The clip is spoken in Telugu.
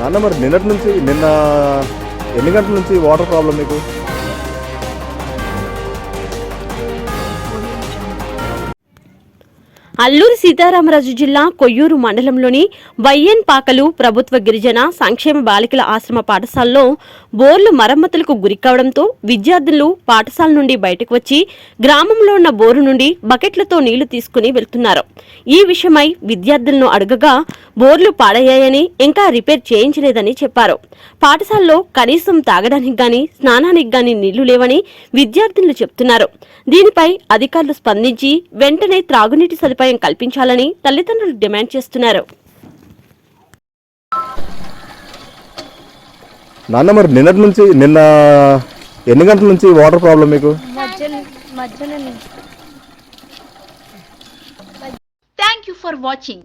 నాన్న మరి నిన్నటి నుంచి నిన్న ఎన్ని గంటల నుంచి వాటర్ ప్రాబ్లం మీకు? అల్లూరి సీతారామరాజు జిల్లా కొయ్యూరు మండలంలోని వైఎన్ పాకలు ప్రభుత్వ గిరిజన సంక్షేమ బాలికల ఆశ్రమ పాఠశాలలో బోర్లు మరమ్మతులకు గురికావడంతో విద్యార్థులు పాఠశాల నుండి బయటకు వచ్చి గ్రామంలో ఉన్న బోరు నుండి బకెట్లతో నీళ్ళు తీసుకుని వెళ్తున్నారు. ఈ విషయమై విద్యార్థులను అడగగా బోర్లు పాడయ్యాయని ఇంకా రిపేర్ చేయించలేదని చెప్పారు. పాఠశాలలో కనీసం తాగడానికి గాని స్నానానికి గాని నీళ్ళు లేవని విద్యార్థులు చెప్తున్నారు. దీనిపై అధికారులు స్పందించి వెంటనే త్రాగునీటి సదుపాయం కల్పించాలని తల్లిదండ్రులు డిమాండ్ చేస్తున్నారు. నాన్న మరి నిన్నటి నుంచి నిన్న ఎన్ని గంటల నుంచి వాటర్ ప్రాబ్లం మీకు? Thank you for watching